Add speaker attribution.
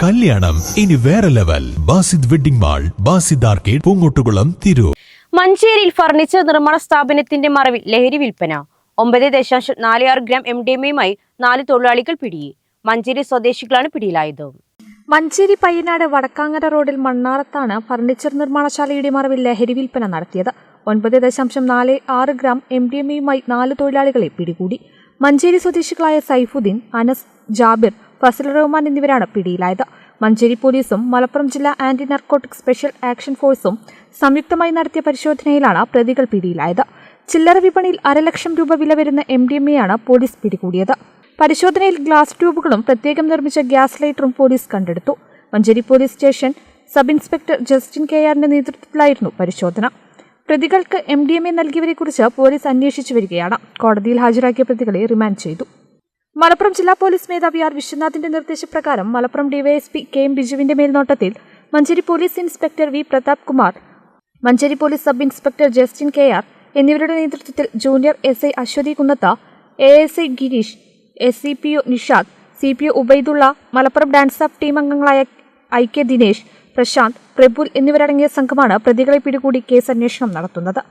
Speaker 1: കല്യാണം. ഇനി വേറെ level Basid wedding mall Basid arcade Poongottukulam Tirur.
Speaker 2: മഞ്ചേരിയിൽ ഫർണിച്ചർ നിർമ്മാണ സ്ഥാപനത്തിന്റെ മറവിൽ ലഹരി വിൽപ്പന. ഒമ്പത് ദശാംശം നാല് ആറ് ഗ്രാം എം ഡി എമ്മയുമായി നാല് തൊഴിലാളികൾ പിടിയിൽ മഞ്ചേരി സ്വദേശികളാണ് പിടിയിലായത്.
Speaker 3: മഞ്ചേരി പയ്യനാട് വടക്കാങ്ങര റോഡിൽ മണ്ണാറത്താണ് ഫർണിച്ചർ നിർമ്മാണശാലയുടെ മറവിൽ ലഹരി വിൽപ്പന നടത്തിയത്. ഒൻപത് ദശാംശം നാല് ആറ് ഗ്രാം എം ഡി എം എയുമായി നാല് തൊഴിലാളികളെ പിടികൂടി. മഞ്ചേരി സ്വദേശികളായ സൈഫുദ്ദീൻ അനസ് ജാബിർ ഫസൽ റഹ്മാൻ എന്നിവരാണ് പിടിയിലായത്. മഞ്ചേരി പോലീസും മലപ്പുറം ജില്ലാ ആന്റി നർക്കോട്ടിക് സ്പെഷ്യൽ ആക്ഷൻ ഫോഴ്സും സംയുക്തമായി നടത്തിയ പരിശോധനയിലാണ് പ്രതികൾ പിടിയിലായത്. ചില്ലറ വിപണിയിൽ അരലക്ഷം രൂപ വില വരുന്ന എം ഡി എം എയാണ് പോലീസ് പിടികൂടിയത്. പരിശോധനയിൽ ഗ്ലാസ് ട്യൂബുകളും പ്രത്യേകം നിർമ്മിച്ച ഗ്യാസ് ലൈറ്ററും പോലീസ് കണ്ടെടുത്തു. Manjeri police station sub inspector Justin K ആറിന്റെ നേതൃത്വത്തിലായിരുന്നു പരിശോധന. പ്രതികൾക്ക് എം ഡി എം എ നൽകിയവരെക്കുറിച്ച് പോലീസ് അന്വേഷിച്ചു വരികയാണ്. കോടതിയിൽ ഹാജരാക്കിയ പ്രതികളെ റിമാൻഡ് ചെയ്തു. മലപ്പുറം ജില്ലാ പോലീസ് മേധാവി ആർ വിശ്വനാഥിന്റെ നിർദ്ദേശപ്രകാരം മലപ്പുറം ഡിവൈഎസ്പി കെ എം ബിജുവിന്റെ മേൽനോട്ടത്തിൽ Manjeri police inspector V Prathap Kumar Manjeri police sub inspector Justin K R എന്നിവരുടെ നേതൃത്വത്തിൽ junior S I Aswathy Kunnath A S I Girish S C P O Nishad C P O Ubaidulla Malappuram DANSAF team അംഗങ്ങളായ I K Dinesh Prashant Prabul എന്നിവരടങ്ങിയ സംഘമാണ് പ്രതികളെ പിടികൂടി case അന്വേഷണം നടത്തുന്നത്.